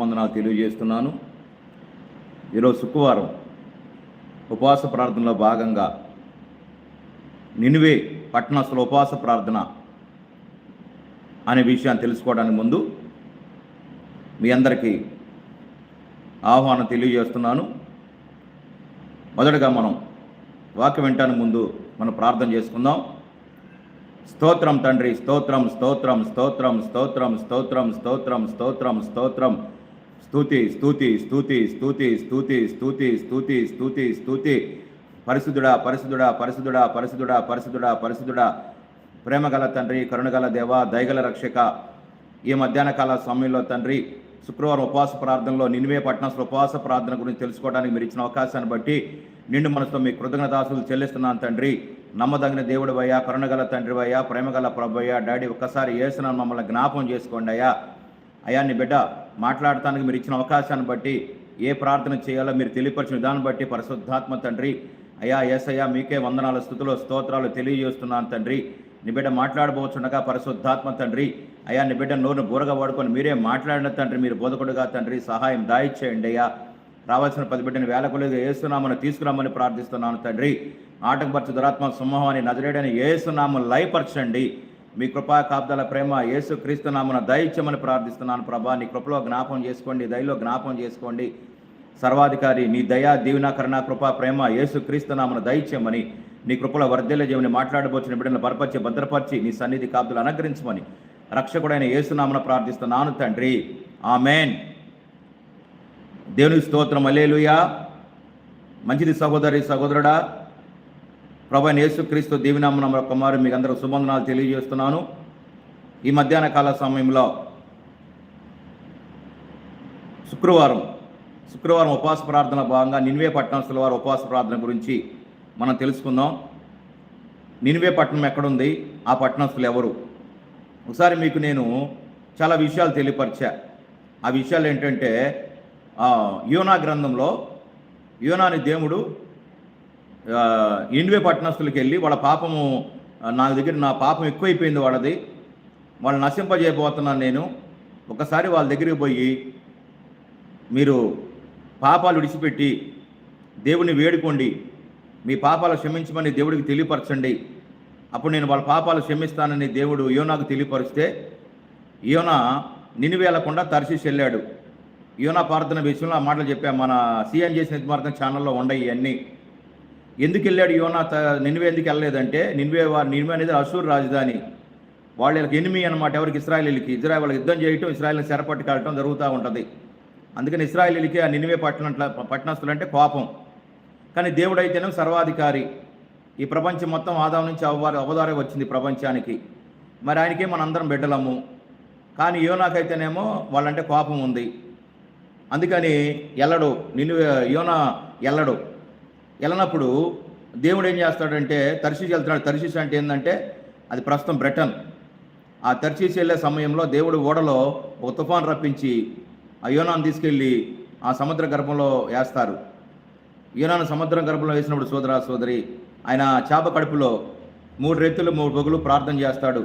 వందనాలు తెలియజేస్తున్నాను. ఈరోజు శుక్రవారం ఉపవాస ప్రార్థనలో భాగంగా నినువే పట్టణస్థుల ఉపవాస ప్రార్థన అనే విషయాన్ని తెలుసుకోవడానికి ముందు మీ అందరికీ ఆహ్వానం తెలియజేస్తున్నాను. మొదటగా మనం వాక్యం వింటానికి ముందు మనం ప్రార్థన చేసుకుందాం. స్తోత్రం తండ్రి స్తోత్రం స్తోత్రం స్తోత్రం స్తోత్రం స్తోత్రం స్తోత్రం స్తోత్రం స్తోత్రం స్థుతి స్థుతి స్థుతి స్థుతి స్థుతి స్థుతి స్థుతి స్థుతి స్థుతి పరిశుద్ధుడా పరిశుద్ధుడా పరిశుద్ధుడా పరిశుద్ధుడా పరిశుద్ధుడా పరిశుద్ధుడా. ప్రేమగల తండ్రి కరుణగల దేవ దయగల రక్షక. ఈ మధ్యాహ్న కాల సమయంలో తండ్రి శుక్రవారం ఉపవాస ప్రార్థనలో నిన్వే పట్టణంలో ఉపవాస ప్రార్థన గురించి తెలుసుకోవడానికి మీరు ఇచ్చిన అవకాశాన్ని బట్టి నిండు మనసుతో మీ కృతజ్ఞతాసులు చెల్లిస్తున్నాను తండ్రి. నమ్మదగిన దేవుడు అయ్యా కరుణగల తండ్రి అయ్యా ప్రేమగల ప్రభు అయ్యా డాడీ ఒక్కసారి వేసిన మమ్మల్ని జ్ఞాపం చేసుకోండి అయ్యా. అయ్యా బిడ్డ మాట్లాడటానికి మీరు ఇచ్చిన అవకాశాన్ని బట్టి ఏ ప్రార్థన చేయాలో మీరు తెలియపరిచిన విధానం బట్టి పరిశుద్ధాత్మ తండ్రి అయ్యా ఏసయ్యా మీకే వందనాల స్థుతులు స్తోత్రాలు తెలియజేస్తున్నాను తండ్రి. నీ బిడ్డ మాట్లాడబోచుండగా పరిశుద్ధాత్మ తండ్రి. అయ్యా నీ బిడ్డ నోరును బూరగా వాడుకొని మీరే మాట్లాడిన తండ్రి మీరు బోధకుడుగా తండ్రి సహాయం దాయిచ్చేయండి అయ్యా. రావాల్సిన పది బిడ్డని వేలకొలుగా ఏసునామని తీసుకురామని ప్రార్థిస్తున్నాను తండ్రి. ఆటంకపరచు దురాత్మ సమూహాన్ని నజరేడని ఏసునామను లయపరచండి. మీ కృపా కాపుదల ప్రేమ యేసు క్రీస్తునామన దయచ్చమని ప్రార్థిస్తున్నాను ప్రభా. నీ కృపలో జ్ఞాపం చేసుకోండి దయలో జ్ఞాపం చేసుకోండి. సర్వాధికారి నీ దయా దీవెన కరుణ కృపా ప్రేమ యేసు క్రీస్తునామన దయచేయమని నీ కృపలో వర్ధేల జీవని మాట్లాడబోచిన బిడ్డలను బలపరిచి భద్రపరిచి నీ సన్నిధి కాపుదలు అనుగ్రహించమని రక్షకుడైన యేసునామన ప్రార్థిస్తున్నాను తండ్రి. ఆమెన్. దేవుని స్తోత్రం. అలేలుయా మంచిది సహోదరి సహోదరుడా. ప్రభు యేసుక్రీస్తు దీవినామన కుమారు మీకు అందరూ శుభందనాలు తెలియజేస్తున్నాను. ఈ మధ్యాహ్న కాల సమయంలో శుక్రవారం శుక్రవారం ఉపవాస ప్రార్థన భాగంగా నిన్వే పట్టణస్తుల వారి ఉపవాస ప్రార్థన గురించి మనం తెలుసుకుందాం. నిన్వే పట్టణం ఎక్కడుంది? ఆ పట్టణస్తులు ఎవరు? ఒకసారి మీకు నేను చాలా విషయాలు తెలియపరిచా. ఆ విషయాలు ఏంటంటే యోనా గ్రంథంలో యోనాని దేవుడు ఇండివే పట్టణస్తులకి వెళ్ళి వాళ్ళ పాపము నా దగ్గర నా పాపం ఎక్కువైపోయింది వాళ్ళది. వాళ్ళు నశింపజేయబోతున్నాను నేను. ఒకసారి వాళ్ళ దగ్గరికి పోయి మీరు పాపాలు విడిచిపెట్టి దేవుని వేడుకోండి. మీ పాపాలు క్షమించమని దేవుడికి తెలియపరచండి. అప్పుడు నేను వాళ్ళ పాపాలు క్షమిస్తానని దేవుడు యోనాకు తెలియపరిస్తే యోనా నినివేలకుండా తరిశీసి వెళ్ళాడు. యోనా ప్రార్థన విషయంలో ఆ మాటలు చెప్పా. మన సీఎం చేసిన ప్రార్థన ఛానల్లో ఉండయి ఇవన్నీ. ఎందుకు వెళ్ళాడు యోనా త ఎందుకు వెళ్ళలేదంటే నిన్వే వారు నిన్వే అనేది అసూర్ రాజధాని. వాళ్ళకి ఎనిమి అనమాట ఎవరికి? ఇస్రాయలీలకి. ఇజ్రాయల్ వాళ్ళకి యుద్ధం చేయటం ఇస్రాయల్ని చెరపట్టుకెళ్ళటం జరుగుతూ ఉంటుంది. అందుకని ఇస్రాయలీలకి ఆ నినివే పట్టణ పట్టణస్తులు అంటే కోపం. కానీ దేవుడైతేనే సర్వాధికారి. ఈ ప్రపంచం మొత్తం ఆదాం నుంచి అవ్వాలి అవదారే వచ్చింది ప్రపంచానికి. మరి ఆయనకే మన అందరం బిడ్డలము? కానీ యోనాకైతేనేమో వాళ్ళంటే కోపం ఉంది. అందుకని ఎల్లడు నిన్ను యోనా ఎల్లడు. వెళ్ళినప్పుడు దేవుడు ఏం చేస్తాడంటే తర్శీస్ వెళ్తున్నాడు. తర్శీస్ అంటే ఏంటంటే అది ప్రస్తుతం బ్రిటన్. ఆ తర్శీస్ వెళ్ళే సమయంలో దేవుడు ఓడలో ఒక తుఫాన్ రప్పించి ఆ యోనాను తీసుకెళ్ళి ఆ సముద్ర గర్భంలో వేస్తారు. యోనాను సముద్ర గర్భంలో వేసినప్పుడు సోదరా సోదరి ఆయన చేప కడుపులో మూడు రెత్తులు మూడు పొగులు ప్రార్థన చేస్తాడు.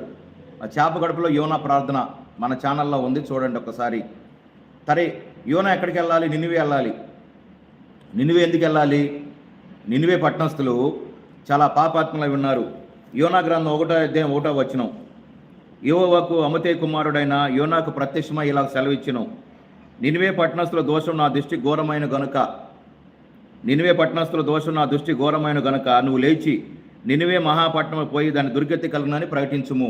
ఆ చేప కడుపులో యోనా ప్రార్థన మన ఛానల్లో ఉంది చూడండి ఒకసారి. సరే యోనా ఎక్కడికి వెళ్ళాలి? నినివే వెళ్ళాలి. నినివే ఎందుకు వెళ్ళాలి? నినివే పట్టణస్థులు చాలా పాపాత్మలై ఉన్నారు. యోనా గ్రంథం ఒకటో అధ్యాయం ఒకటో వచ్చినం యువవకు అమతే కుమారుడైన యోనాకు ప్రత్యక్షమై ఇలా సెలవిచ్చినం. నినివే పట్టణస్థుల దోషం నా దృష్టి ఘోరమైన గనుక. నినివే పట్టణస్థుల దోషం నా దృష్టి ఘోరమైన గనుక. నువ్వు లేచి నినివే మహాపట్నం పోయి దాన్ని దుర్గతి కలగనని ప్రకటించుము.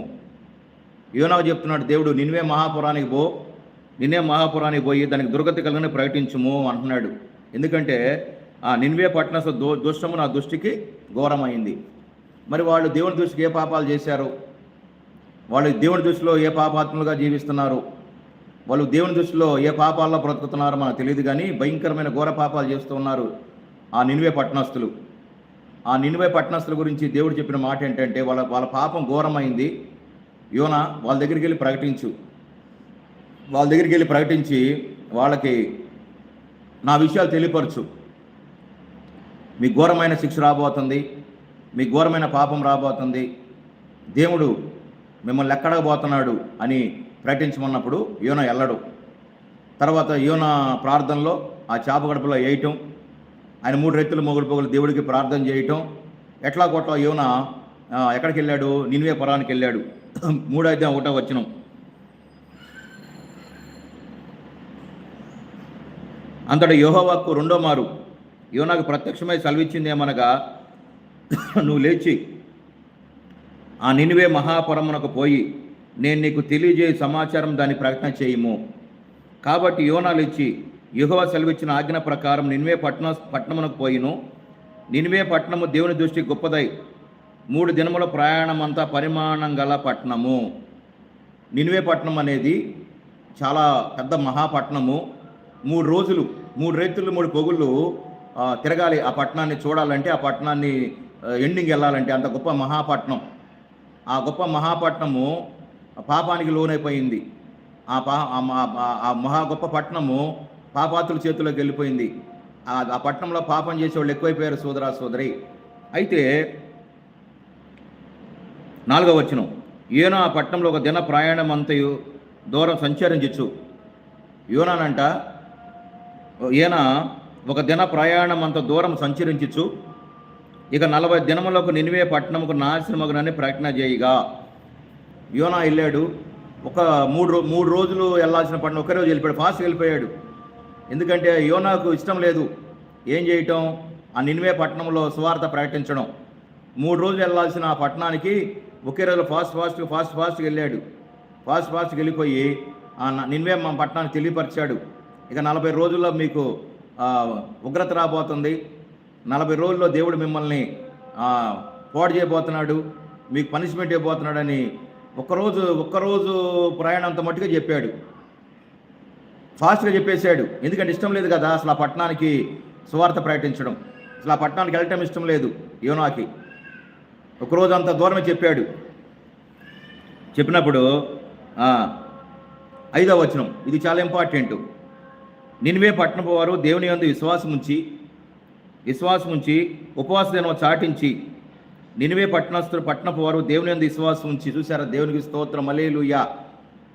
యోనాకు చెప్తున్నాడు దేవుడు నినివే మహాపురానికి పో నిన్నే మహాపురానికి పోయి దానికి దుర్గతి కలగని ప్రకటించుము అంటున్నాడు. ఎందుకంటే నిన్వే పట్టణ దో దుష్టము నా దృష్టికి ఘోరమైంది. మరి వాళ్ళు దేవుని దృష్టికి ఏ పాపాలు చేశారు? వాళ్ళు దేవుని దృష్టిలో ఏ పాపాత్మలుగా జీవిస్తున్నారు? వాళ్ళు దేవుని దృష్టిలో ఏ పాపాల్లో బ్రతుకుతున్నారో మనకు తెలియదు కానీ భయంకరమైన ఘోర పాపాలు చేస్తూ ఉన్నారు ఆ నిన్వే పట్టణస్తులు ఆ నిన్వే పట్టణస్తుల గురించి దేవుడు చెప్పిన మాట ఏంటంటే వాళ్ళ వాళ్ళ పాపం ఘోరమైంది. యోన వాళ్ళ దగ్గరికి వెళ్ళి ప్రకటించు. వాళ్ళ దగ్గరికి వెళ్ళి ప్రకటించి వాళ్ళకి నా విషయాలు తెలియపరచు. మీ ఘోరమైన శిక్ష రాబోతుంది మీ ఘోరమైన పాపం రాబోతుంది. దేవుడు మిమ్మల్ని ఎక్కడబోతున్నాడు అని ప్రకటించమన్నప్పుడు యోన వెళ్ళడు తర్వాత యోన ప్రార్థనలో ఆ చేప గడపలో వేయటం ఆయన మూడు రెత్తులు మొగుడు పొగులు దేవుడికి ప్రార్థన చేయటం ఎట్లా కొట్లా యోన ఎక్కడికి వెళ్ళాడు? నిన్వే పొరానికి వెళ్ళాడు. మూడో అయితే ఒకటో వచ్చినాం అంతటి యోహోవాకు రెండో మారు. యోనాకు ప్రత్యక్షమై సెలవిచ్చింది ఏమనగా నువ్వు లేచి ఆ నినివే మహాపురమునకు పోయి నేను నీకు తెలియజేయ సమాచారం దాని ప్రకటన చేయము. కాబట్టి యోనాలు ఇచ్చి యుహవ సెలవిచ్చిన ఆజ్ఞ ప్రకారం నినివే పట్టణ పట్టణమునకు పోయిను. నినివే పట్టణము దేవుని దృష్టి గొప్పదై మూడు దినముల ప్రయాణం అంతా పరిమాణం గల పట్టణము. నినివే పట్టణం అనేది చాలా పెద్ద మహాపట్నము మూడు రోజులు మూడు రైతులు మూడు పొగుళ్ళు తిరగాలి. ఆ పట్టణాన్ని చూడాలంటే ఆ పట్టణాన్ని ఎండింగ్ వెళ్ళాలంటే అంత గొప్ప మహాపట్నం. ఆ గొప్ప మహాపట్నము పాపానికి లోనైపోయింది. ఆ పా ఆ మహా గొప్ప పట్టణము పాపాతుల చేతిలోకి వెళ్ళిపోయింది. ఆ పట్టణంలో పాపం చేసేవాళ్ళు ఎక్కువైపోయారు సోదరా సోదరి. అయితే నాలుగవ వచనం. ఈయన ఆ పట్టణంలో ఒక దిన ప్రయాణం అంతయు దూరం సంచరించచ్చు యోనానంట ఈయన ఒక దిన ప్రయాణం అంత దూరం సంచరించుచు ఇక నలభై దినములకు నినివే పట్టణముకు నాశనమగునని ప్రకటన చేయగా. యోనా వెళ్ళాడు ఒక మూడు రో మూడు రోజులు వెళ్ళాల్సిన పట్టణం ఒకే రోజు వెళ్ళిపోయాడు ఫాస్ట్ వెళ్ళిపోయాడు. ఎందుకంటే యోనాకు ఇష్టం లేదు. ఏం చేయటం? ఆ నినివే పట్టణంలో సువార్త ప్రకటించడం. మూడు రోజులు వెళ్ళాల్సిన ఆ పట్టణానికి ఒకే రోజు ఫాస్ట్ ఫాస్ట్ ఫాస్ట్ ఫాస్ట్గా వెళ్ళాడు. ఫాస్ట్ ఫాస్ట్గా వెళ్ళిపోయి ఆ నినివే మా పట్టణానికి తెలియపరిచాడు. ఇక నలభై రోజుల్లో మీకు ఉగ్రత రాబోతుంది. నలభై రోజుల్లో దేవుడు మిమ్మల్ని పోడు చేయబోతున్నాడు. మీకు పనిష్మెంట్ ఇవ్వబోతున్నాడని ఒక్కరోజు ఒక్కరోజు ప్రయాణం అంత మట్టుగా చెప్పాడు. ఫాస్ట్గా చెప్పేశాడు. ఎందుకంటే ఇష్టం లేదు కదా అసలు ఆ పట్టణానికి సువార్త ప్రకటించడం. అసలు ఆ పట్టణానికి వెళ్ళటం ఇష్టం లేదు యోనాకి. ఒకరోజు అంత దూరమే చెప్పాడు. చెప్పినప్పుడు ఐదో ఐదవ వచనం. ఇది చాలా ఇంపార్టెంట్. నినివే పట్టణపు వారు దేవుని యందు విశ్వాసం ఉంచి విశ్వాసం ఉంచి ఉపవాస దినం చాటించి నినివే పట్టణస్థులు పట్టణపు వారు దేవుని యందు విశ్వాసం ఉంచి చూసారా దేవునికి స్తోత్రం. అలేలుయా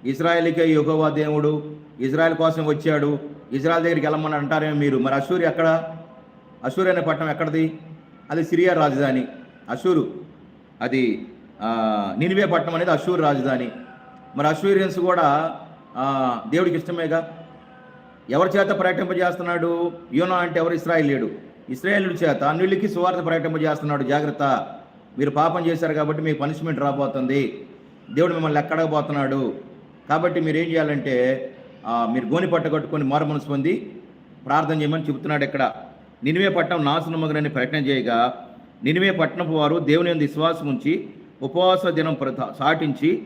ఇజ్రాయేల్కే యుగోవా దేవుడు ఇజ్రాయెల్ కోసం వచ్చాడు. ఇజ్రాయెల్ దగ్గరికి వెళ్ళమని అంటారేమో మీరు. మరి అషూరు ఎక్కడ? అషూర్ అనే పట్టణం ఎక్కడిది? అది సిరియా రాజధాని. అసూరు అది నినివే పట్టణం అనేది అసూరు రాజధాని. మరి అసూరియన్స్ కూడా దేవుడికి ఇష్టమేగా? ఎవరి చేత ప్రకటింపజేస్తున్నాడు యోనా అంటే ఎవరు? ఇస్రాయేలీయుడు ఇస్రాయేలుడి చేత అన్యులకి సువార్త ప్రకటింపజేస్తున్నాడు జాగ్రత్త. మీరు పాపం చేశారు కాబట్టి మీకు పనిష్మెంట్ రాబోతుంది. దేవుడు మిమ్మల్ని ఎక్కడకపోతున్నాడు. కాబట్టి మీరు ఏం చేయాలంటే మీరు గోని పట్ట కట్టుకొని మారు మనసు పొంది ప్రార్థన చేయమని చెబుతున్నాడు ఇక్కడ. నినివే పట్టణం నాశనమగనని ప్రకటన చేయగా నినివే పట్టణపు వారు దేవుని విశ్వాసం ఉంచి ఉపవాస దినం ప్రత- సాటించి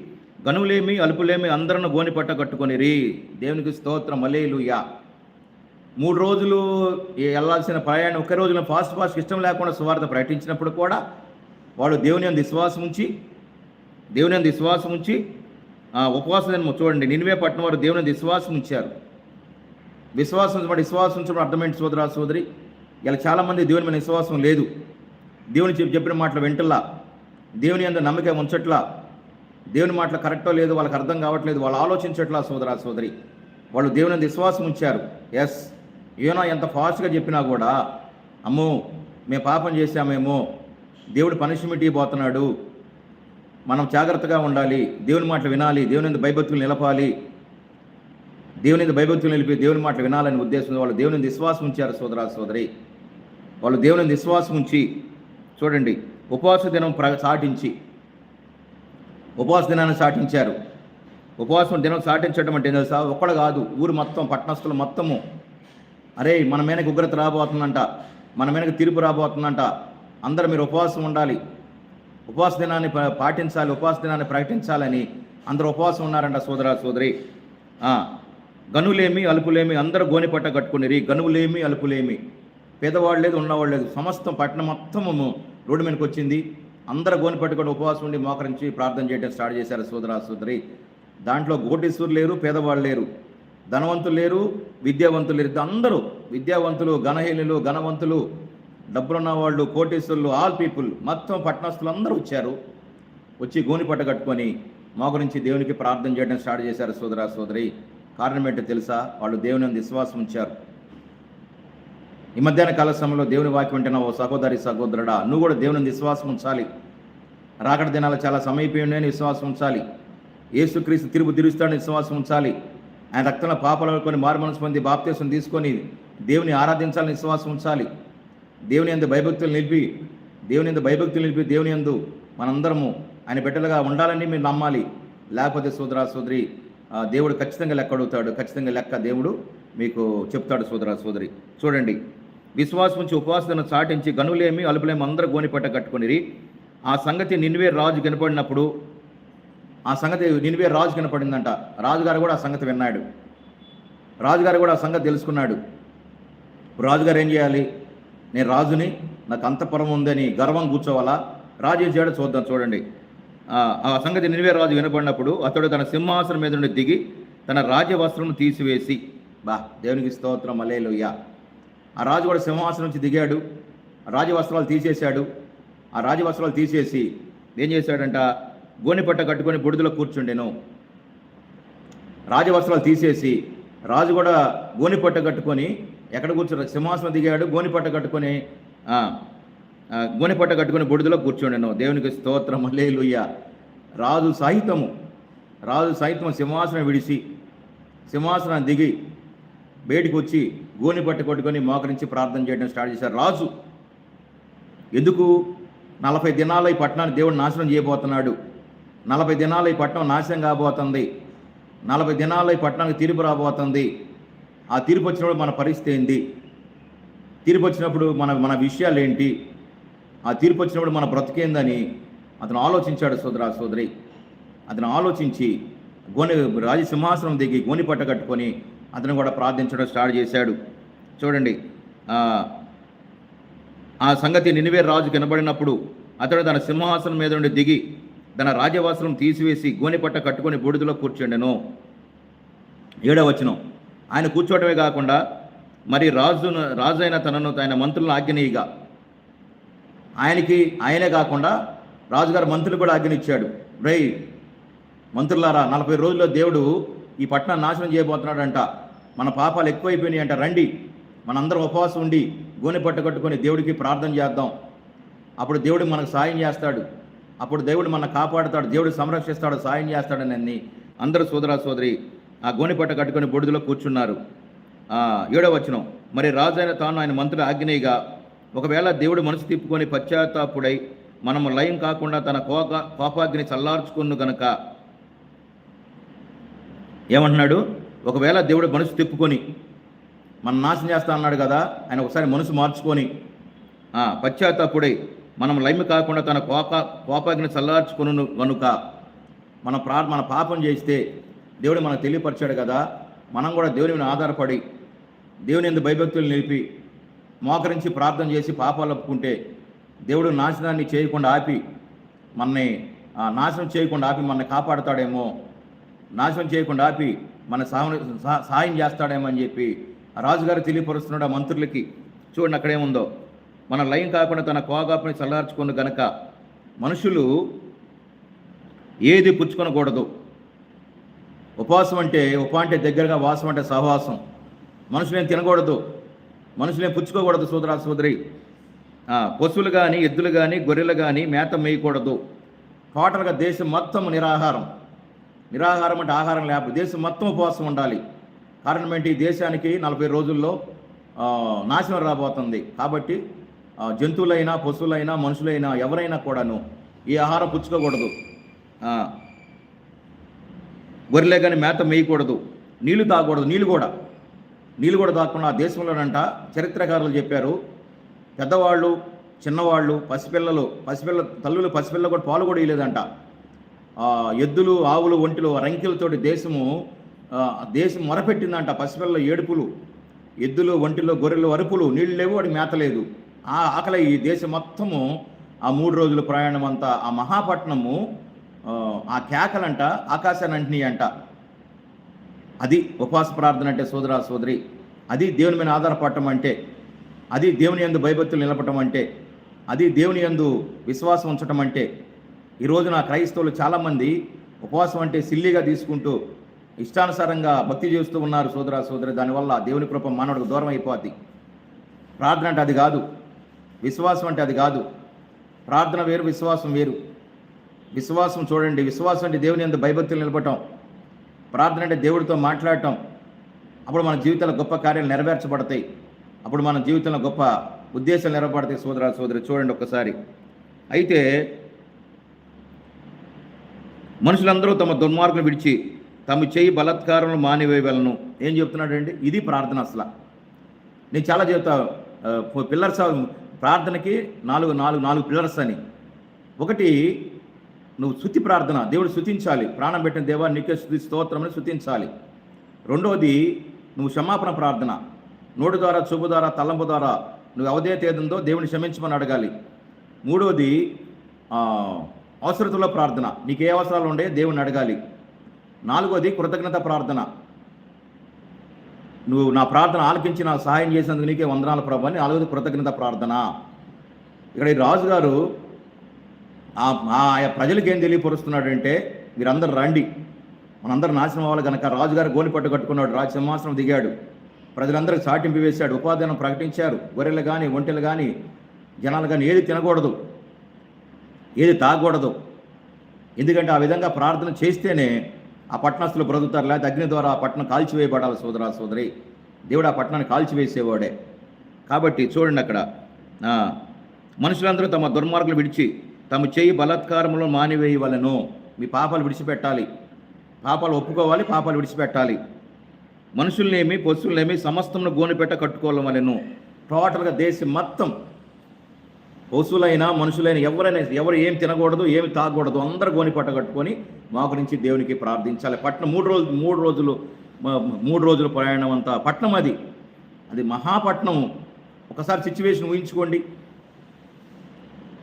గనులేమి అలుపులేమి అందరిని గోని పట్ట కట్టుకొనిరి. దేవునికి స్తోత్రం. అలేలుయా మూడు రోజులు వెళ్ళాల్సిన ప్రయాణం ఒకే రోజున ఫాస్ట్ ఫాస్ట్ ఇష్టం లేకుండా సువార్త ప్రకటించినప్పుడు కూడా వాళ్ళు దేవుని అందు విశ్వాసం ఉంచి దేవుని అందు విశ్వాసం ఉంచి ఉపవాసం చూడండి. నినివే పట్టిన వారు దేవుని అందు విశ్వాసం ఉంచారు. విశ్వాసం ఉంచబడి విశ్వాసం ఉంచడం అర్థమైంది సోదరా సోదరి? ఇలా చాలామంది దేవుని మీద విశ్వాసం లేదు. దేవుని చెప్పి చెప్పిన మాటలు వెంటలా? దేవుని అందు నమ్మకం ఉంచట్లా? దేవుని మాటలు కరెక్టో లేదు వాళ్ళకి అర్థం కావట్లేదు. వాళ్ళు ఆలోచించట్లా సోదరా సోదరి. వాళ్ళు దేవుని విశ్వాసం ఉంచారు. ఎస్ ఏనో ఎంత ఫాస్ట్గా చెప్పినా కూడా అమ్మో మేము పాపం చేశామేమో దేవుడు పనిష్మెంట్ ఇవ్వబోతున్నాడు మనం జాగ్రత్తగా ఉండాలి. దేవుని మాటలు వినాలి. దేవుని భయభక్తులు నిలపాలి. దేవుని భయభక్తులు నిలిపి దేవుని మాటలు వినాలని ఉద్దేశం వాళ్ళు దేవుని విశ్వాసం ఉంచారు సోదరా సోదరి. వాళ్ళు దేవుని విశ్వాసం ఉంచి చూడండి ఉపవాస దినం ప్ర సాటించి ఉపవాస దినాన్ని సాటించారు. ఉపవాసం దినం సాటించడం అంటే తెలుసా? ఒక్కడు కాదు ఊరు మొత్తం పట్టణస్తులు మొత్తము. అరే మన మీదకి ఉగ్రత రాబోతుందంట మన మీదకి తీర్పు రాబోతుందంట. అందరూ మీరు ఉపవాసం ఉండాలి. ఉపవాస దినాన్ని ప- పాటించాలి ఉపవాస దినాన్ని ప్రకటించాలని అందరూ ఉపవాసం ఉన్నారంట సోదరా సోదరి. గనులేమి అలుపులేమి అందరూ గోనిపట్ట కట్టుకునేరి. గనువులేమి అలుపులేమి. పేదవాళ్ళు లేదు ఉన్నవాళ్ళు లేదు సమస్తం పట్టణం మొత్తము రోడ్డు మీదకి వచ్చింది. అందరూ గోని పట్టుకొని ఉపవాసం ఉండి మోకరించి ప్రార్థన చేయడం స్టార్ట్ చేశారు సోదరా సోదరి. దాంట్లో గోటీశ్వరు లేరు పేదవాళ్ళు లేరు. ధనవంతులు లేరు విద్యావంతులు లేరు. అందరూ విద్యావంతులు ఘనహీనులు ఘనవంతులు డబ్బులున్న వాళ్ళు కోటీశ్వరులు ఆల్ పీపుల్ మొత్తం పట్టణస్తులు అందరూ వచ్చారు. వచ్చి గోని పట్ట కట్టుకొని మా గురించి దేవునికి ప్రార్థన చేయడం స్టార్ట్ చేశారు సోదరా సోదరి. కారణం ఏంటో తెలుసా? వాళ్ళు దేవుని విశ్వాసం ఉంచారు. ఈ మధ్యాహ్న కాల సమయంలో దేవుని వాక్యం వింటున్న ఓ సహోదరి సహోదరుడా నువ్వు కూడా దేవుని విశ్వాసం ఉంచాలి. రాకడ దినాలు చాలా సమయపోయినాయని విశ్వాసం ఉంచాలి. యేసుక్రీస్తు తిరుగు తిరుస్తాడని విశ్వాసం ఉంచాలి. ఆయన రక్తంలో పాపలు కొన్ని మారుమనసు పొంది బాప్తీసం తీసుకొని దేవుని ఆరాధించాలని విశ్వాసం ఉంచాలి. దేవుని ఎందు భయభక్తులు నిలిపి దేవుని ఎందు భయభక్తులు నిలిపి దేవుని ఎందు మనందరము ఆయన బిడ్డలుగా ఉండాలని మీరు నమ్మాలి. లేకపోతే సోదరా సోదరి దేవుడు ఖచ్చితంగా లెక్క అడుగుతాడు. ఖచ్చితంగా లెక్క దేవుడు మీకు చెప్తాడు సోదరా సోదరి. చూడండి. విశ్వాసం నుంచి ఉపవాసను చాటించి గనులేమి అలుపులేమి అందరూ గోనిపట్ట కట్టుకునిరి. ఆ సంగతి నిన్వే రాజు కనపడినప్పుడు ఆ సంగతి నిన్వే రాజు కనపడిందంట రాజుగారు కూడా ఆ సంగతి విన్నాడు. రాజుగారు కూడా ఆ సంగతి తెలుసుకున్నాడు. రాజుగారు ఏం చేయాలి? నేను రాజుని నాకు అంతపురం ఉందని గర్వం కూర్చోవాలా? రాజు ఏం చేయడం చూద్దాం చూడండి. ఆ సంగతి నిన్వే రాజు వినపడినప్పుడు అతడు తన సింహాసనం మీద నుండి దిగి తన రాజ్యవస్త్రం తీసివేసి బా దేవునికి స్తోత్రం మలేలుయ్యా ఆ రాజు కూడా సింహాసనం నుంచి దిగాడు. రాజవస్త్రాలు తీసేశాడు. ఆ రాజవస్త్రాలు తీసేసి ఏం చేశాడంట? గోనిపట్ట కట్టుకొని బుడిదలో కూర్చుండెను. రాజవస్త్రాలు తీసేసి రాజు కూడా గోనిపట్ట కట్టుకొని ఎక్కడ కూర్చున్నాడు? సింహాసనం దిగాడు గోనిపట్ట కట్టుకొని గోనిపట్ట కట్టుకొని బుడిదలో కూర్చుండెను. దేవునికి స్తోత్రం లేలుయ్య రాజు సహితము రాజు సాహిత్యం సింహాసనం విడిచి సింహాసనం దిగి బయటికి వచ్చి గోనిపట్ట కొట్టుకొని మోకరించి ప్రార్థన చేయడం స్టార్ట్ చేశారు. రాజు ఎందుకు నలభై దినాల ఈ పట్టణాన్ని దేవుడు నాశనం చేయబోతున్నాడు? నలభై దినాల ఈ పట్టణం నాశనం కాబోతుంది. నలభై దినాల ఈ పట్టణానికి తీర్పు రాబోతుంది. ఆ తీర్పు వచ్చినప్పుడు మన పరిస్థితి ఏంది? తీర్పు వచ్చినప్పుడు మన మన విషయాలు ఏంటి? ఆ తీర్పు వచ్చినప్పుడు మన బ్రతికేందని అతను ఆలోచించాడు సోదరా సోదరి. అతను ఆలోచించి గోని రాజసింహాసనం దిగి గోని పట్ట కట్టుకొని అతను కూడా ప్రార్థించడం స్టార్ట్ చేశాడు. చూడండి ఆ, సంగతి నినివే రాజు కనబడినప్పుడు అతడు తన సింహాసనం మీద నుండి దిగి తన రాజవస్త్రం తీసివేసి గోనిపట్ట కట్టుకొని బూడిదలో కూర్చుండెను. ఏడవ వచనం ఆయన కూర్చోవటమే కాకుండా మరి రాజు రాజు అయిన తనను ఆయన మంత్రులను ఆజ్ఞనీయగా. ఆయనకి ఆయనే కాకుండా రాజుగారు మంత్రులు కూడా ఆజ్ఞనిచ్చాడు. రై మంత్రులారా నలభై రోజుల్లో దేవుడు ఈ పట్టణాన్ని నాశనం చేయబోతున్నాడంట. మన పాపాలు ఎక్కువైపోయినాయి అంట రండి. మనందరం ఉపవాసం ఉండి గోనె పట్ట కట్టుకొని దేవుడికి ప్రార్థన చేద్దాం. అప్పుడు దేవుడు మనకు సాయం చేస్తాడు. అప్పుడు దేవుడు మన కాపాడుతాడు. దేవుడు సంరక్షిస్తాడు సాయం చేస్తాడని నన్ను అందరూ సోదరా సోదరి ఆ గోనె పట్ట కట్టుకొని బొడిదలో కూర్చున్నారు. ఏడవ వచనం. మరి రాజైన తాను ఆయన మంత్రుడు ఆగ్నేయగా ఒకవేళ దేవుడు మనసు తిప్పుకొని పశ్చాత్తాపుడై మనము లయం కాకుండా తన కోప కోపాగ్ని చల్లార్చుకును గనక ఏమంటున్నాడు? ఒకవేళ దేవుడు మనసు తిప్పుకొని మనం నాశనం చేస్తా అన్నాడు కదా ఆయన ఒకసారి మనసు మార్చుకొని పశ్చాత్తాపుడై మనం లైమి కాకుండా తన కోప కోపాగ్ని చల్లార్చుకును కనుక మన ప్రా మన పాపం చేస్తే దేవుడు మనకు తెలియపరిచాడు కదా మనం కూడా దేవుని మీద ఆధారపడి దేవుని ఎందు భయభక్తులు నిలిపి మోకరించి ప్రార్థన చేసి పాపాలు ఒప్పుకుంటే దేవుడు నాశనాన్ని చేయకుండా ఆపి మనని నాశనం చేయకుండా ఆపి మనల్ని కాపాడుతాడేమో నాశనం చేయకుండా ఆపి మన సాయం సహా- చేస్తాడేమో అని చెప్పి రాజుగారు తెలియపరుస్తున్నాడు ఆ మంత్రులకి. చూడండి అక్కడేముందో మన లయం కాకుండా తన కోగాపని చల్లార్చుకుని గనక మనుషులు ఏది పుచ్చుకొనకూడదు. ఉపవాసం అంటే ఉప అంటే దగ్గరగా వాసం అంటే సహవాసం. మనుషులేం తినకూడదు. మనుషులేం పుచ్చుకోకూడదు సోదరా సోదరి. పశువులు కానీ ఎద్దులు కానీ గొర్రెలు కానీ మేత మేయకూడదు. టోటల్గా దేశం మొత్తం నిరాహారం. నిరాహారం అంటే ఆహారం లేకపోతే దేశం మొత్తం ఉపవాసం ఉండాలి. కారణం ఏంటి? ఈ దేశానికి నలభై రోజుల్లో నాశనం రాబోతుంది. కాబట్టి జంతువులైనా పశువులైనా మనుషులైనా ఎవరైనా కూడాను ఈ ఆహారం పుచ్చుకోకూడదు. గొర్రెలే కానీ మేత మేయకూడదు. నీళ్ళు తాగకూడదు. నీళ్ళు కూడా. నీళ్ళు కూడా తాగకుండా దేశంలోనంట చరిత్రకారులు చెప్పారు. పెద్దవాళ్ళు చిన్నవాళ్ళు పసిపిల్లలు పసిపిల్ల తల్లులు పసిపిల్ల కూడా పాలు కూడా ఇవ్వలేదంట ఎద్దులు ఆవులు ఒంటిలు రంకెలతోటి దేశము దేశం మొరపెట్టిందంట పసిపిల్లల ఏడుపులు. ఎద్దులు ఒంటిలో గొర్రెలు అరుపులు నీళ్ళు లేవు వాడి మేత లేదు. ఆ ఆకలి ఈ దేశం మొత్తము ఆ మూడు రోజుల ప్రయాణం అంతా ఆ మహాపట్నము ఆ, కేకలంట ఆకాశాన్ని అంట అది ఉపవాస ప్రార్థన అంటే సోదరా సోదరి అది దేవుని మీద ఆధారపడటం అంటే అది దేవుని యందు భయభక్తులు నిలపటం అంటే అది దేవుని యందు విశ్వాసం ఉంచటం అంటే ఈరోజు నా క్రైస్తవులు చాలామంది ఉపవాసం అంటే సిల్లిగా తీసుకుంటూ ఇష్టానుసారంగా భక్తి చేస్తూ ఉన్నారు సోదర సోదరి. దానివల్ల దేవుని కృప మానవుడికి దూరం అయిపోద్ది. ప్రార్థన అంటే అది కాదు. విశ్వాసం అంటే అది కాదు. ప్రార్థన వేరు విశ్వాసం వేరు. విశ్వాసం చూడండి. విశ్వాసం అంటే దేవుని అందు భయభక్తులు నిలపటం ప్రార్థన అంటే దేవుడితో మాట్లాడటం. అప్పుడు మన జీవితంలో గొప్ప కార్యాలు నెరవేర్చబడతాయి. అప్పుడు మన జీవితంలో గొప్ప ఉద్దేశాలు నెరవేరబడతాయి సోదర సోదరి. చూడండి ఒక్కసారి. అయితే మనుషులందరూ తమ దుర్మార్గులు విడిచి తమ చేయి బలత్కారంలో మానివేయగలను ఏం చెప్తున్నాడండి ఇది ప్రార్థన అసలు. నేను చాలా చెప్తా పిల్లర్స్ ప్రార్థనకి నాలుగు నాలుగు నాలుగు పిల్లర్స్ అని. ఒకటి నువ్వు శుతి ప్రార్థన దేవుడు శుతించాలి ప్రాణం పెట్టిన దేవా నీకే శుతి స్తోత్రం అని శుతించాలి రెండవది నువ్వు క్షమాపణ ప్రార్థన. నోటి ద్వారా చూపు ద్వారా తలంపు ద్వారా నువ్వు అవధేయత ఏదుందో దేవుని క్షమించమని అడగాలి. మూడవది అవసరతలో ప్రార్థన. నీకు ఏ అవసరాలు ఉండే దేవుని అడగాలి. నాలుగోది కృతజ్ఞత ప్రార్థన. నువ్వు నా ప్రార్థన ఆలకించి నా సహాయం చేసినందుకు నీకే వందనాలు ప్రభు అని నాలుగోది కృతజ్ఞత ప్రార్థన. ఇక్కడ ఈ రాజుగారు ఆ ఆయా ప్రజలకు ఏం తెలియపరుస్తున్నాడంటే మీరందరూ రండి. మనందరూ నాశనం అవ్వాలి కనుక రాజుగారు గోనిపట్టు కట్టుకున్నాడు. రాజ సింహాసనం దిగాడు. ప్రజలందరికీ సాటింపు వేశాడు. ఉపాధ్యాయం ప్రకటించారు. గొర్రెలు కానీ ఒంటెలు కానీ జనాలు కానీ ఏది తినకూడదు. ఏది తాగకూడదు. ఎందుకంటే ఆ విధంగా ప్రార్థన చేస్తేనే ఆ పట్టణస్తులు బ్రతుకుతారు లేకపోతే అగ్ని ద్వారా ఆ పట్టణం కాల్చివేయబడాలి సోదరా సోదరి. దేవుడు ఆ పట్టణాన్ని కాల్చివేసేవాడే. కాబట్టి చూడండి అక్కడ. మనుషులందరూ తమ దుర్మార్గులు విడిచి తమ చేయి బలాత్కారంలో మానివేయవలను. మీ పాపాలు విడిచిపెట్టాలి. పాపాలు ఒప్పుకోవాలి పాపాలు విడిచిపెట్టాలి. మనుషుల్నేమి పశువులనేమి సమస్తమును గోనిపెట్ట కట్టుకోవాలను టోటల్గా దేశం మొత్తం పశువులైనా మనుషులైనా ఎవరైనా ఎవరు ఏం తినకూడదు ఏమి తాగకూడదు అందరూ గోనిపట్ట కట్టుకొని మా గురించి దేవునికి ప్రార్థించాలి. పట్నం మూడు రోజులు మూడు రోజులు మూడు రోజుల ప్రయాణం అంతా పట్నం అది. అది మహాపట్నం. ఒకసారి సిచ్యువేషన్ ఊహించుకోండి.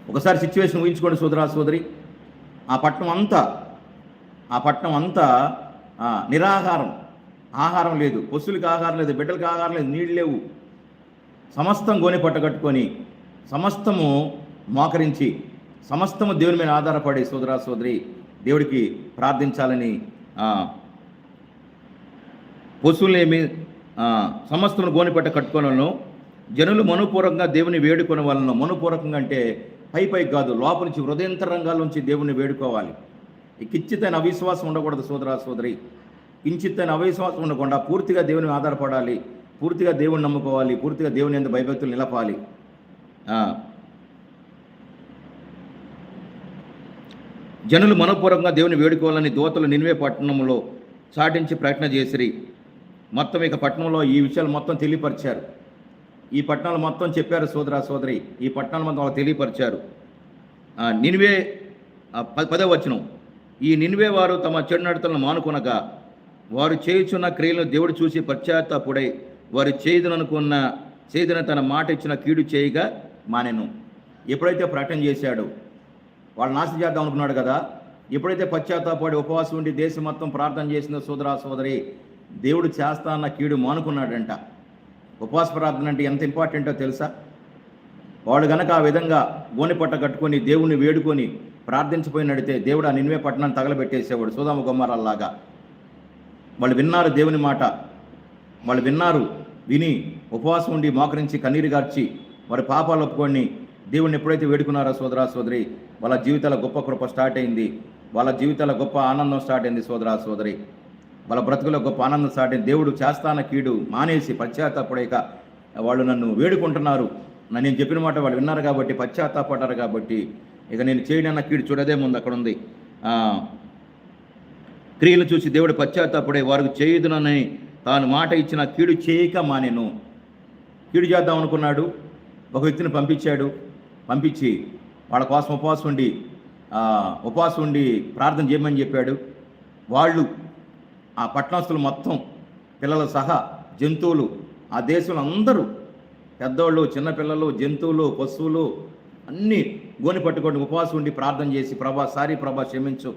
ఒకసారి సిచ్యువేషన్ ఊహించుకోండి సోదరా సోదరి. ఆ పట్నం అంతా ఆ పట్నం అంతా నిరాహారం. ఆహారం లేదు. పశువులకు ఆహారం లేదు బిడ్డలకి ఆహారం లేదు నీళ్ళు లేవు. సమస్తం గోని పట్ట కట్టుకొని సమస్తము మోకరించి సమస్తము దేవుని మీద ఆధారపడి సోదరా సోదరి దేవుడికి ప్రార్థించాలని పశువులేమి ఆ, గోనిపెట్ట కట్టుకోవాలను జనులు మనుపూర్వకంగా దేవుని వేడుకొని వలన మనుపూర్వకంగా అంటే పై పై కాదు లోపల నుంచి హృదయంతరంగాల నుంచి దేవుని వేడుకోవాలి. కిచ్చితైన అవిశ్వాసం ఉండకూడదు సోదరా సోదరి. కించితైన అవిశ్వాసం ఉండకుండా పూర్తిగా దేవుని ఆధారపడాలి పూర్తిగా దేవుని నమ్ముకోవాలి పూర్తిగా దేవుని ఎందుకు భయభక్తులు నిలపాలి. జనులు మనపూర్వకంగా దేవుని వేడుకోవాలని దోతలు నిన్వే పట్టణంలో చాటించి ప్రకటన చేసిరి. మొత్తం ఇక పట్టణంలో ఈ విషయాలు మొత్తం తెలియపరిచారు. ఈ పట్టణాలు మొత్తం చెప్పారు సోదరా సోదరి. ఈ పట్టణాలు మొత్తం వాళ్ళు తెలియపరిచారు. నినివే పదవ వచనం. ఈ నినివే వారు తమ చెడు నడతలను మానుకొనగా వారు చేయుచున్న క్రియలను దేవుడు చూసి పశ్చాత్తాపుడై వారు చేయదుననుకున్న చేయదున తన మాట ఇచ్చిన కీడు చేయగా మానెను. ఎప్పుడైతే ప్రకటన చేశాడు వాళ్ళు నాశనం చేద్దాం అనుకున్నాడు కదా ఎప్పుడైతే పశ్చాత్తాపడి ఉపవాసం ఉండి దేశం మొత్తం ప్రార్థన చేసిందో సోదరా సోదరి దేవుడు చేస్తా అన్న కీడు మానుకున్నాడంట. ఉపవాస ప్రార్థన అంటే ఎంత ఇంపార్టెంటో తెలుసా? వాడు గనక ఆ విధంగా గోనెపట్ట కట్టుకొని దేవుణ్ణి వేడుకొని ప్రార్థించిపోయినడితే దేవుడు ఆ నిన్వే పట్టణాన్ని తగలబెట్టేసేవాడు సుధామ కుమారాల్లాగా వాళ్ళు విన్నారు దేవుని మాట. వాళ్ళు విన్నారు విని ఉపవాసం ఉండి మోకరించి కన్నీరు గార్చి వారి పాపాలు ఒప్పుకొని దేవుణ్ణి ఎప్పుడైతే వేడుకున్నారో సోదరా సోదరి వాళ్ళ జీవితాల గొప్ప కృప స్టార్ట్ అయింది. వాళ్ళ జీవితాల గొప్ప ఆనందం స్టార్ట్ అయింది సోదరా సోదరి. వాళ్ళ బ్రతుకులో గొప్ప ఆనందం స్టార్ట్ అయింది. దేవుడు చేస్తాన కీడు మానేసి పశ్చాత్తాపడేక వాళ్ళు నన్ను వేడుకుంటున్నారు. నన్ను నేను చెప్పిన మాట వాళ్ళు విన్నారు కాబట్టి పశ్చాత్తాపడ్డారు కాబట్టి ఇక నేను చేయడన్న కీడు చూడదే ముందు అక్కడ ఉంది. క్రియలు చూసి దేవుడు పశ్చాత్తాపడే వారికి చేయుదునని తాను మాట ఇచ్చిన కీడు చేయక మానేను. కీడు చేద్దాం అనుకున్నాడు. ఒక వ్యక్తిని పంపించాడు. పంపించి వాళ్ళ కోసం ఉపవాసం ఉండి ఉపవాసం ఉండి ప్రార్థన చేయమని చెప్పాడు. వాళ్ళు ఆ పట్టణస్తులు మొత్తం పిల్లలు సహా జంతువులు ఆ దేశంలో అందరూ పెద్దవాళ్ళు చిన్నపిల్లలు జంతువులు పశువులు అన్నీ గోని పట్టుకొని ఉపవాసం ఉండి ప్రార్థన చేసి ప్రభా సారీ ప్రభా క్షమించు.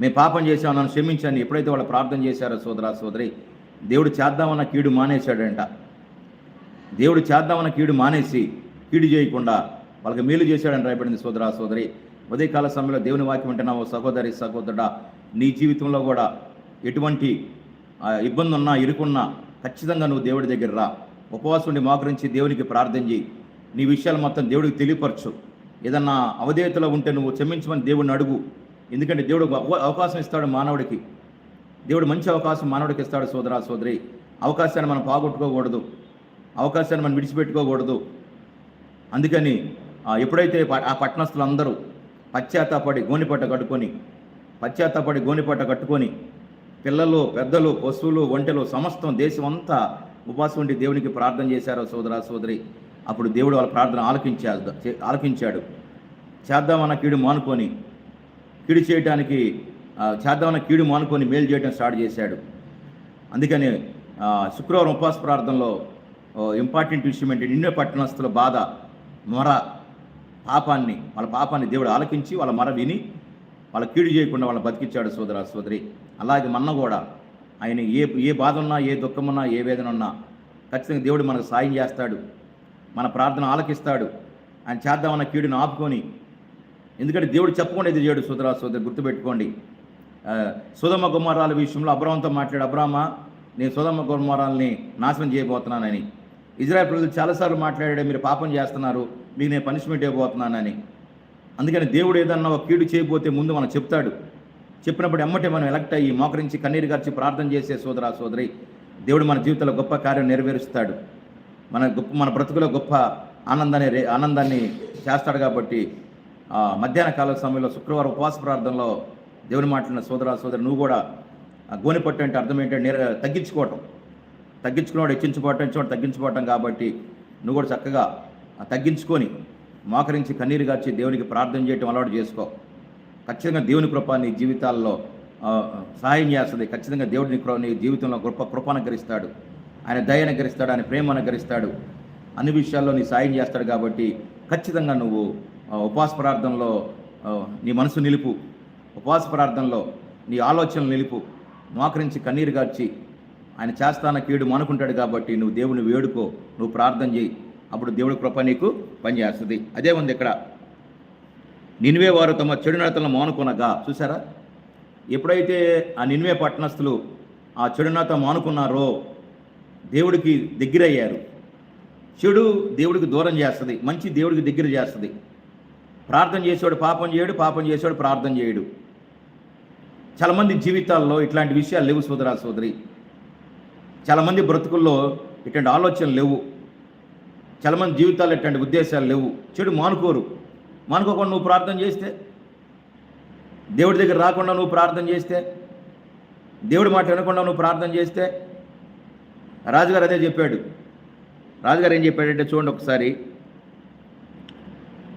మేము పాపం చేసాం నన్ను క్షమించని ఎప్పుడైతే వాళ్ళు ప్రార్థన చేశారో సోదరా సోదరి దేవుడు చేద్దామన్న కీడు మానేశాడంట. దేవుడు చేద్దామన్న కీడు మానేసి కీడు చేయకుండా వాళ్ళకి మేలు చేశాడని రాయబడింది సోదరా సోదరి. ఉదయకాల సమయంలో దేవుని వాక్యం నా సహోదరి సహోదరుడా నీ జీవితంలో కూడా ఎటువంటి ఇబ్బంది ఉన్నా ఇరుకున్నా ఖచ్చితంగా నువ్వు దేవుడి దగ్గర రా. ఉపవాసం ఉండి మోకరించి దేవునికి ప్రార్థన చేయి నీ విషయాలు మొత్తం దేవుడికి తెలియపరచు. ఏదన్నా అవధేయతలో ఉంటే నువ్వు క్షమించమని దేవుడిని అడుగు. ఎందుకంటే దేవుడు అవకాశం ఇస్తాడు మానవుడికి. దేవుడు మంచి అవకాశం మానవుడికి ఇస్తాడు సోదరా సోదరి. అవకాశాన్ని మనం పోగొట్టుకోకూడదు. అవకాశాన్ని మనం విడిచిపెట్టుకోకూడదు. అందుకని ఎప్పుడైతే ప- ఆ పట్టణస్థులందరూ పశ్చాత్తాపడి గోనిపట్ట కట్టుకొని పశ్చాత్తాపడి గోనిపట్ట కట్టుకొని పిల్లలు పెద్దలు పశువులు ఒంటెలు సమస్తం దేశం అంతా ఉపవాసం ఉండి దేవునికి ప్రార్థన చేశారు సోదరా సోదరి అప్పుడు దేవుడు వాళ్ళ ప్రార్థన ఆలకించాడు ఆలకించాడు. చేద్దామన్న కీడు మానుకొని కీడు చేయడానికి చేద్దామన్న కీడు మానుకొని మేలు చేయడం స్టార్ట్ చేశాడు. అందుకని శుక్రవారం ఉపవాస ప్రార్థనలో ఇంపార్టెంట్ విషయం ఏంటి నిన్నే పట్టణస్తుల బాధ మొర పాపాన్ని వాళ్ళ పాపాన్ని దేవుడు ఆలకించి వాళ్ళ మర విని వాళ్ళ కీడు చేయకుండా వాళ్ళని బతికించాడు సోదర సోదరి. అలాగే మన్న కూడా ఆయన ఏ ఏ బాధ ఉన్నా ఏ దుఃఖం ఉన్నా ఏ వేదన ఉన్నా ఖచ్చితంగా దేవుడు మనకు సాయం చేస్తాడు. మన ప్రార్థన ఆలకిస్తాడు. ఆయన చేద్దామన్న కీడుని ఆపుకొని ఎందుకంటే దేవుడు చెప్పకుండా ఇది చేయడు సోదరా సోదరి గుర్తుపెట్టుకోండి. సుధమ కుమారాల విషయంలో అబ్రహంతో మాట్లాడు అబ్రాహ్మ నేను సుధమ కుమారాలని నాశనం చేయబోతున్నానని ఇజ్రాయల్ ప్రజలు చాలాసార్లు మాట్లాడాడు మీరు పాపం చేస్తున్నారు మీకు నేను పనిష్మెంట్ ఇవ్వబోతున్నానని. అందుకని దేవుడు ఏదన్నా ఒక కీడు చేయబోతే ముందు మనం చెప్తాడు. చెప్పినప్పుడు ఎమ్మటే మనం ఎలక్ట్ అయ్యి మోకరించి కన్నీరు గార్చి ప్రార్థన చేసే సోదరా సోదరి దేవుడు మన జీవితంలో గొప్ప కార్యం నెరవేరుస్తాడు. మన గొప్ప మన బ్రతుకులో గొప్ప ఆనందాన్ని రే ఆనందాన్ని చేస్తాడు కాబట్టి మధ్యాహ్న కాల సమయంలో శుక్రవారం ఉపవాస ప్రార్థనలో దేవుని మాట్లాడిన సోదరా సోదరి నువ్వు కూడా ఆ అంటే అర్థం ఏంటంటే తగ్గించుకోవటం. తగ్గించుకున్నవాడు హెచ్చించుకోవటం ఇచ్చేవాడు తగ్గించుకోవటం కాబట్టి నువ్వు కూడా చక్కగా తగ్గించుకొని మోకరించి కన్నీరు గార్చి దేవునికి ప్రార్థన చేయటం అలవాటు చేసుకో. ఖచ్చితంగా దేవుని కృప నీ జీవితాల్లో సహాయం చేస్తుంది. ఖచ్చితంగా దేవుడు నీ నీ జీవితంలో గొప్ప కృప అనుగ్రహిస్తాడు. ఆయన దయ అనుగ్రహిస్తాడు ఆయన ప్రేమ అనుగ్రహిస్తాడు. అన్ని విషయాల్లో నీ సాయం చేస్తాడు కాబట్టి ఖచ్చితంగా నువ్వు ఉపవాస ప్రార్థనలో నీ మనసు నిలుపు. ఉపవాస ప్రార్థనలో నీ ఆలోచనలు నిలుపు. మోకరించి కన్నీరు గార్చి ఆయన చేస్తాన కీడు మనుకుంటాడు కాబట్టి నువ్వు దేవుని వేడుకో నువ్వు ప్రార్థన చేయి. అప్పుడు దేవుడి కృప నీకు పనిచేస్తుంది. అదే ఉంది ఇక్కడ. నిన్వే వారు తమ చెడు నడతలను మానుకునగా చూసారా ఎప్పుడైతే ఆ నిన్వే పట్టణస్థులు ఆ చెడు నడత మానుకున్నారో దేవుడికి దగ్గరయ్యారు. చెడు దేవుడికి దూరం చేస్తుంది మంచి దేవుడికి దగ్గర చేస్తుంది. ప్రార్థన చేసేవాడు పాపం చేయడు పాపం చేసేవాడు ప్రార్థన చేయడు. చాలామంది జీవితాల్లో ఇట్లాంటి విషయాలు లేవు సోదరా సోదరి. చాలామంది బ్రతుకుల్లో ఇటువంటి ఆలోచనలు లేవు. చాలామంది జీవితాలు ఇటువంటి ఉద్దేశాలు లేవు. చెడు మానుకోరు. మానుకోకుండా నువ్వు ప్రార్థన చేస్తే దేవుడి దగ్గర రాకుండా నువ్వు ప్రార్థన చేస్తే దేవుడి మాట వినకుండా నువ్వు ప్రార్థన చేస్తే రాజుగారు అదే చెప్పాడు. రాజుగారు ఏం చెప్పాడంటే చూడండి ఒకసారి.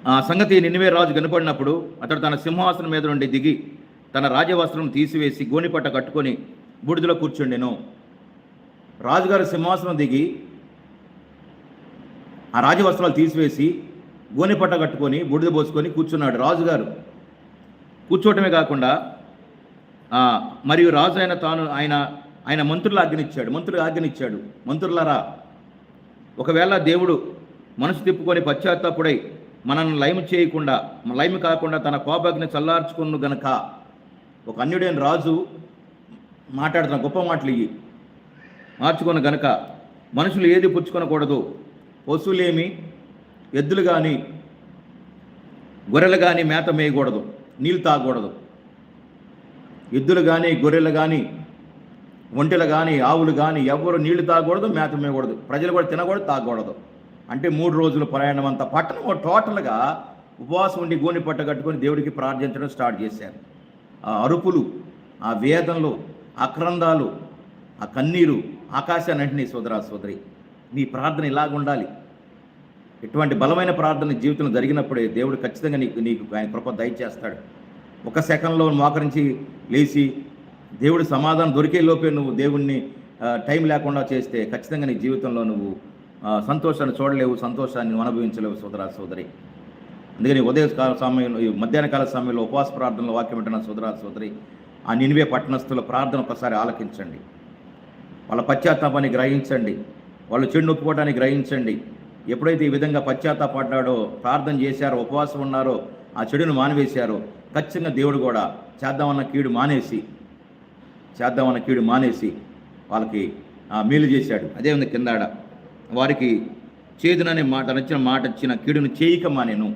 ఆ సంగతి నిన్నవే రాజు కనపడినప్పుడు అతడు తన సింహాసనం మీద నుండి దిగి తన రాజవస్త్రం తీసివేసి గోనిపట్ట కట్టుకొని బుడిదలో కూర్చుండెను. రాజుగారు సింహాసనం దిగి ఆ రాజవస్త్రాలు తీసివేసి గోనెపట్ట కట్టుకొని బుడిద పోసుకొని కూర్చున్నాడు రాజుగారు. కూర్చోవటమే కాకుండా మరియు రాజు అయిన తాను ఆయన ఆయన మంత్రులు ఆజ్ఞనిచ్చాడు మంత్రులు ఆజ్ఞనిచ్చాడు. మంత్రులారా ఒకవేళ దేవుడు మనసు తిప్పుకొని పశ్చాత్తాపుడై మనల్ని లైము చేయకుండా లైము కాకుండా తన కోపాగ్ని చల్లార్చుకున్న గనక ఒక అన్యుడైన రాజు మాట్లాడుతున్న గొప్ప మాటలు ఇవి. మార్చుకున్న గనక మనుషులు ఏది పుచ్చుకొనకూడదు. పశువులేమి ఎద్దులు కానీ గొర్రెలు కానీ మేత మేయకూడదు నీళ్ళు తాగకూడదు. ఎద్దులు కానీ గొర్రెలు కానీ ఒంటెలు కానీ ఆవులు కానీ ఎవరు నీళ్ళు తాగకూడదు మేత మేయకూడదు. ప్రజలు కూడా తినకూడదు తాగకూడదు. అంటే మూడు రోజుల ప్రయాణం అంతా పట్టణం టోటల్గా ఉపవాసం ఉండి గోని పట్ట కట్టుకొని దేవుడికి ప్రార్థించడం స్టార్ట్ చేశారు. ఆ అరుపులు ఆ వేదనలు ఆ క్రందాలు ఆ కన్నీరు ఆకాశాన్ని అంటినీ సోదరా సోదరి నీ ప్రార్థన ఇలాగ ఉండాలి ఇటువంటి బలమైన ప్రార్థన జీవితంలో జరిగినప్పుడే దేవుడు ఖచ్చితంగా నీకు నీకు ఆయన కృప దయచేస్తాడు. ఒక సెకండ్లో మోకరించి లేచి దేవుడి సమాధానం దొరికే లోపే నువ్వు దేవుణ్ణి టైం లేకుండా చేస్తే ఖచ్చితంగా నీ జీవితంలో నువ్వు సంతోషాన్ని చూడలేవు సంతోషాన్ని నువ్వు అనుభవించలేవు సోదరా సోదరి. అందుకని ఉదయకాల సమయంలో ఈ మధ్యాహ్న కాల సమయంలో ఉపవాస ప్రార్థనలో వాక్యం వింటున్న సోదరా సోదరి ఆ నినివే పట్టణస్థుల ప్రార్థన ఒకసారి ఆలకించండి. వాళ్ళ పశ్చాత్తాపాన్ని గ్రహించండి. వాళ్ళు చెడు నొప్పుకోవడానికి గ్రహించండి. ఎప్పుడైతే ఈ విధంగా పశ్చాత్తాపడ్డాడో ప్రార్థన చేశారో ఉపవాసం ఉన్నారో ఆ చెడును మానివేశారో ఖచ్చితంగా దేవుడు కూడా చేద్దామన్న కీడు మానేసి చేద్దామన్న కీడు మానేసి వాళ్ళకి మేలు చేశాడు. అదే ఉంది కిందాడ. వారికి చేదుననే మాట నచ్చిన మాట ఇచ్చిన కీడును చేయక మానేను.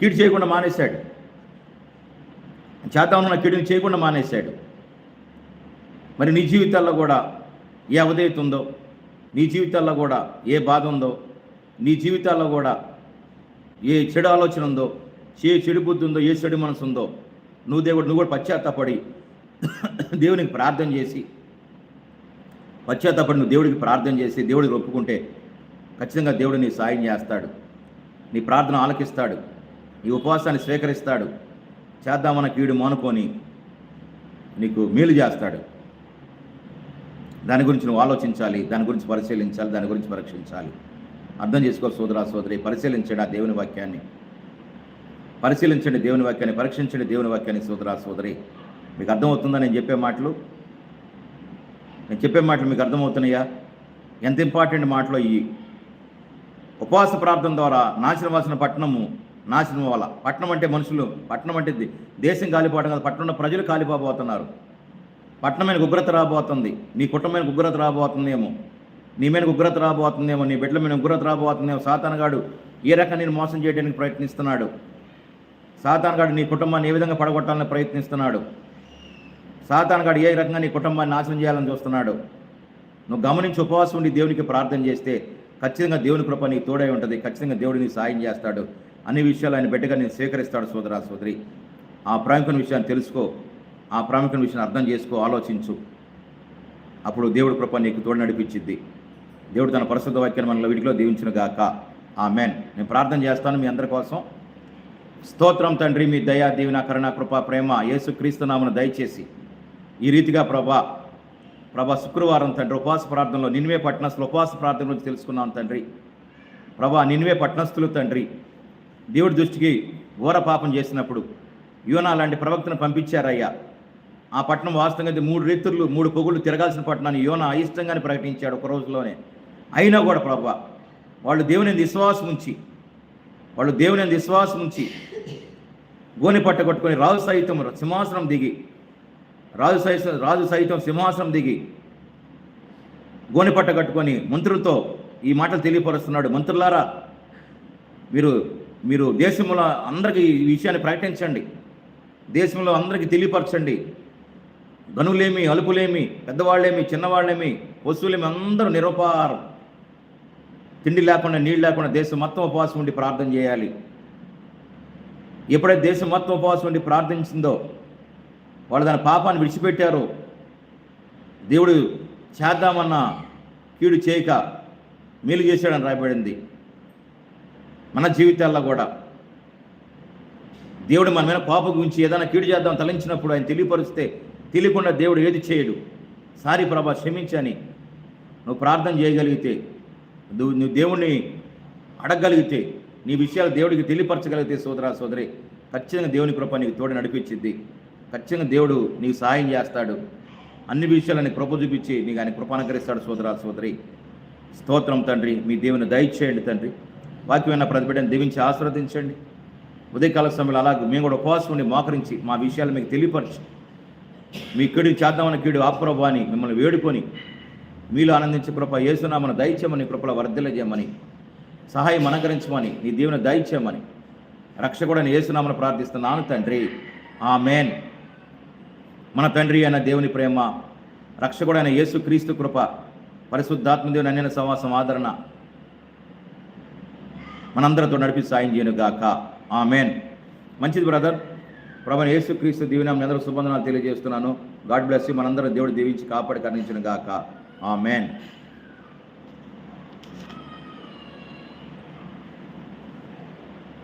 కీడు చేయకుండా మానేశాడు. చేద్దామన్న కీడుని చేయకుండా మానేశాడు. మరి నీ జీవితాల్లో కూడా ఏ అవధేత ఉందో నీ జీవితాల్లో కూడా ఏ బాధ ఉందో నీ జీవితాల్లో కూడా ఏ చెడు ఆలోచన ఉందో ఏ చెడు బుద్ధి ఉందో ఏ చెడు మనసు ఉందో నువ్వు దేవుడు నువ్వు కూడా పశ్చాత్తాపడి దేవునికి ప్రార్థన చేసి పశ్చాత్తాపడి నువ్వు దేవుడికి ప్రార్థన చేసి దేవుడికి ఒప్పుకుంటే ఖచ్చితంగా దేవుడు నీ సాయం చేస్తాడు. నీ ప్రార్థన ఆలకిస్తాడు. నీ ఉపవాసాన్ని స్వీకరిస్తాడు. చేద్దామన్న కీడు మానుకొని నీకు మేలు చేస్తాడు. దాని గురించి నువ్వు ఆలోచించాలి దాని గురించి పరిశీలించాలి దాని గురించి పరీక్షించాలి. అర్థం చేసుకో సోదరా సోదరి పరిశీలించండి ఆ దేవుని వాక్యాన్ని. పరిశీలించండి దేవుని వాక్యాన్ని పరీక్షించండి దేవుని వాక్యాన్ని సోదరా సోదరి. మీకు అర్థమవుతుందా నేను చెప్పే మాటలు? నేను చెప్పే మాటలు మీకు అర్థమవుతున్నాయా? ఎంత ఇంపార్టెంట్ మాటలు ఇవి? ఉపవాస ప్రార్థన ద్వారా నాశనం వాసిన పట్టణము నాశనం వల్ల. పట్టణం అంటే మనుషులు పట్టణం అంటే దేశం కాలిపోవడం కాదు పట్టణంలో ప్రజలు కాలిపోబోతున్నారు. పట్టణం మీద ఉగ్రత రాబోతుంది. నీ కుటుంబం మీద ఉగ్రత రాబోతుందేమో. నీ మీద ఉగ్రత రాబోతుందేమో. నీ బిడ్డల మీద ఉగ్రత రాబోతుందేమో. సాతానగాడు ఏ రకంగా నేను మోసం చేయడానికి ప్రయత్నిస్తున్నాడు? సాతానగాడు నీ కుటుంబాన్ని ఏ విధంగా పడగొట్టాలని ప్రయత్నిస్తున్నాడు? సాతానగాడు ఏ రకంగా నీ కుటుంబాన్ని నాశనం చేయాలని చూస్తున్నాడు? నువ్వు గమనించి ఉపవాసం ఉండి దేవునికి ప్రార్థన చేస్తే ఖచ్చితంగా దేవుని కృప నీ తోడై ఉంటుంది. ఖచ్చితంగా దేవుడు నీకు సాయం చేస్తాడు. అన్ని విషయాలు ఆయన బిడ్డగా నేను స్వీకరిస్తాడు సోదరా సోదరి. ఆ ప్రాంకుని విషయాన్ని తెలుసుకో. ఆ ప్రాముఖ్యం విషయం అర్థం చేసుకో ఆలోచించు. అప్పుడు దేవుడి కృప నీకు తోడు నడిపించింది దేవుడు తన పరిశుద్ధ వాక్యాన్ని మనలో వీటిలో దీవించిన గాక. ఆ మెన్ నేను ప్రార్థన చేస్తాను మీ అందరి కోసం. స్తోత్రం తండ్రి మీ దయా దీవెన కరుణ కృప ప్రేమ యేసు క్రీస్తునామను దయచేసి ఈ రీతిగా ప్రభా ప్రభా శుక్రవారం తండ్రి ఉపవాస ప్రార్థనలో నిన్వే పట్టణస్థులు ఉపవాస ప్రార్థన గురించి తెలుసుకున్నాం తండ్రి. ప్రభా నిన్వే పట్టణస్థులు తండ్రి. దేవుడి దృష్టికి ఘోర పాపం చేసినప్పుడు యోనా లాంటి ప్రవక్తను పంపించారయ్యా. ఆ పట్టణం వాస్తవంగా మూడు రీతులు మూడు పొగులు తిరగాల్సిన పట్టణాన్ని యోన అయిష్టంగానే ప్రకటించాడు ఒక రోజులోనే. అయినా కూడా ప్రభా వాళ్ళు దేవుని విశ్వాసం ఉంచి వాళ్ళు దేవుని విశ్వాసం ఉంచి గోని పట్ట కొట్టుకొని రాజు సైతం సింహాసనం దిగి రాజు సైతం రాజు సైతం సింహాసనం దిగి గోని పట్ట కట్టుకొని మంత్రులతో ఈ మాటలు తెలియపరుస్తున్నాడు. మంత్రులారా మీరు మీరు దేశంలో అందరికీ ఈ విషయాన్ని ప్రకటించండి. దేశంలో అందరికీ తెలియపరచండి. ధనులేమి అలుపులేమి పెద్దవాళ్ళేమి చిన్నవాళ్ళేమి వస్తువులేమి అందరూ నిరుపహారం తిండి లేకుండా నీళ్ళు లేకుండా దేశం మొత్తం ఉపవాసం ఉండి ప్రార్థన చేయాలి. ఎప్పుడైతే దేశం మొత్తం ఉపవాసం ఉండి ప్రార్థించిందో వాళ్ళు దాని పాపాన్ని విడిచిపెట్టారు. దేవుడు చేద్దామన్న కీడు చేయక మేలు చేశాడని రాయబడింది. మన జీవితాల్లో కూడా. దేవుడు మన మీద కోప గురించి ఏదైనా కీడు చేద్దాం తలంచినప్పుడు ఆయన తెలియపరిస్తే తెలియకుండా దేవుడు ఏది చేయడు. సారీ ప్రభా క్షమించని. నువ్వు ప్రార్థన చేయగలిగితే నువ్వు నువ్వు దేవుణ్ణి అడగగలిగితే నీ విషయాలు దేవుడికి తెలియపరచగలిగితే సోదరా సోదరి ఖచ్చితంగా దేవుని కృప నీకు తోడు నడిపించింది. ఖచ్చితంగా దేవుడు నీకు సహాయం చేస్తాడు. అన్ని విషయాలని కృప చూపించి నీకు ఆయన కృప అనుకరిస్తాడు సోదరా సోదరి. స్తోత్రం తండ్రి మీ దేవుని దయచేయండి తండ్రి. వాక్యమైన ప్రతిబిడ్డను దీవించి ఆశీర్వదించండి. ఉదయకాల సమయంలో అలాగే మేము కూడా ఉపవాసం ఉండి మోకరించి మా విషయాలు మీకు తెలియపరచు మీ కీడు చేద్దామని కీడు ఆప్రభ అని మిమ్మల్ని వేడుకొని మీలో ఆనందించే కృప ఏసునామన దయచేయమని కృపల వర్ధలజేయమని సహాయం అనుకరించమని నీ దేవుని దయచేయమని రక్షకుడని ఏసునామను ప్రార్థిస్తున్నాను తండ్రి. ఆ మేన్ మన తండ్రి అయిన దేవుని ప్రేమ రక్షకుడైన యేసు క్రీస్తు కృప పరిశుద్ధాత్మదేవుని అన్యన సమాసం ఆదరణ మనందరితో నడిపి సాయం చేయను గాక ఆ మేన్ మంచిది బ్రదర్. ప్రభు యేసు క్రీస్తు అందరూ శుభందనాలు తెలియజేస్తున్నాను. గాడ్ బ్లెస్ మనందరం దేవుడు దీవించి కాపాడి కరణించిన గాక. ఆ మేన్